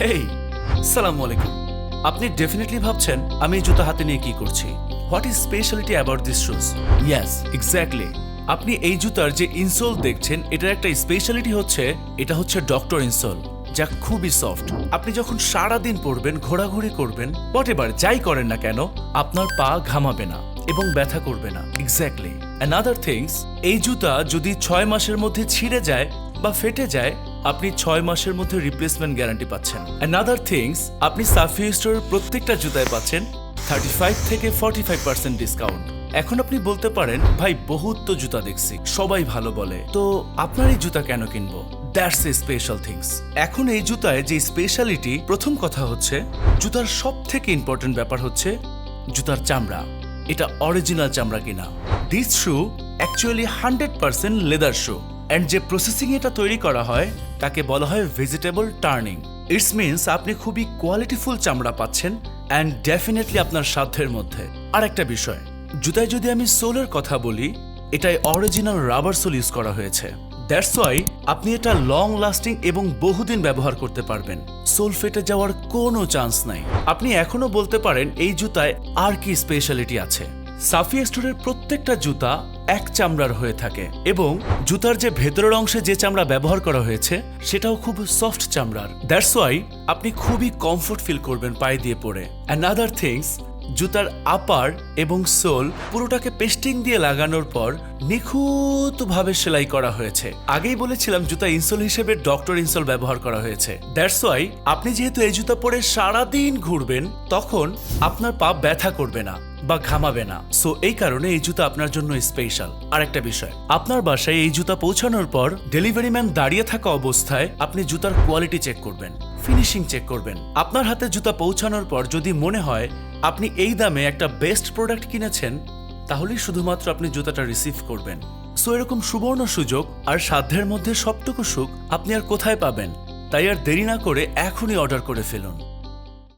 হেই সালাম আলাইকুম। আপনি ডেফিনেটলি ভাবছেন আমি জুতো হাতে নিয়ে কি করছি। What is speciality about this shoes yes exactly আপনি এই জুতার যে ইনসোল দেখছেন, এটার একটা স্পেশালিটি হচ্ছে, এটা হচ্ছে ডক্টর ইনসোল যা খুবই সফট আপনি যখন সারা দিন পরবেন, ঘোরাঘুরি করবেন হোয়াট এবার যাই করেন না কেন, আপনার পা ঘামাবে না এবং ব্যথা করবে না। এক্স্যাক্টলি অ্যানাদার থিংস এই জুতা যদি ছয় মাসের মধ্যে ছিঁড়ে যায় বা ফেটে যায় আপনি ছয় মাসের মধ্যে রিপ্লেসমেন্ট গ্যারান্টি পাচ্ছেন। অ্যানাদার থিংস আপনি সাফি স্টোরের প্রত্যেকটা জুতায় পাচ্ছেন থার্টি ফাইভ থেকে ফর্টি ফাইভ পার্সেন্ট ডিসকাউন্ট এখন আপনি বলতে পারেন, ভাই, বহুত তো জুতা দেখছি, সবাই ভালো বলে। তো আপনার এই জুতা কেন কিনবো? দ্যাটস এ স্পেশাল থিংস এখন এই জুতায় যে স্পেশালিটি প্রথম কথা হচ্ছে, জুতার সব থেকে ইম্পর্টেন্ট ব্যাপার হচ্ছে জুতার চামড়া। এটা অরিজিনাল চামড়া কিনা। This shoe actually hundred percent leather shoe and যে প্রসেসিং এটা তৈরি করা হয়, তাকে বলা হয় ভেজিটেবল টার্নিং ইটস মিনস আপনি খুবই কোয়ালিটিফুল চামড়া পাচ্ছেন অ্যান্ড ডেফিনেটলি আপনার সাধ্যের মধ্যে। আর একটা বিষয়, জুতায় যদি আমি সোলের কথা বলি, এটাই অরিজিনাল রাবার সোল ইউজ করা হয়েছে। দ্যাটস ওয়াই আপনি এটা লং লাস্টিং এবং বহুদিন ব্যবহার করতে পারবেন। সোল ফেটে যাওয়ার কোনো চান্স নাই। আপনি এখনও বলতে পারেন এই জুতায় আর কি স্পেশালিটি আছে। সাফি স্টোরের প্রত্যেকটা জুতা এক চামড়ার হয়ে থাকে এবং জুতার যে ভেতরের অংশে যে চামড়া ব্যবহার করা হয়েছে, সেটাও খুব সফট চামড়ার। দ্যাটস ওয়াই আপনি খুবই কমফোর্ট ফিল করবেন পায়ে দিয়ে পরে অ্যানাদার থিংস জুতার আপার এবং সোল পুরোটাকে পেস্টিং দিয়ে লাগানোর পর নিখুঁতভাবে সেলাই করা হয়েছে। আগেই বলেছিলাম জুতা ইনসোল হিসেবে ডক্টর ইনসোল ব্যবহার করা হয়েছে। দ্যাটস ওয়াই আপনি যেহেতু এই জুতা পরে সারাদিন ঘুরবেন, তখন আপনার পা ব্যথা করবে না। বা ঘামাবে না। সো এই কারণে এই জুতা আপনার জন্য স্পেশাল আর একটা বিষয়, আপনার বাসায় এই জুতা পৌঁছানোর পর ডেলিভারি ম্যান দাঁড়িয়ে থাকা অবস্থায় আপনি জুতার কোয়ালিটি চেক করবেন ফিনিশিং চেক করবেন। আপনার হাতে জুতা পৌঁছানোর পর যদি মনে হয় আপনি এই দামে একটা বেস্ট প্রোডাক্ট কিনেছেন, তাহলেই শুধুমাত্র আপনি জুতাটা রিসিভ করবেন। সো এরকম সুবর্ণ সুযোগ আর সাধ্যের মধ্যে সবটুকু সুখ আপনি আর কোথায় পাবেন, তাই আর দেরি না করে এখনই অর্ডার করে ফেলুন।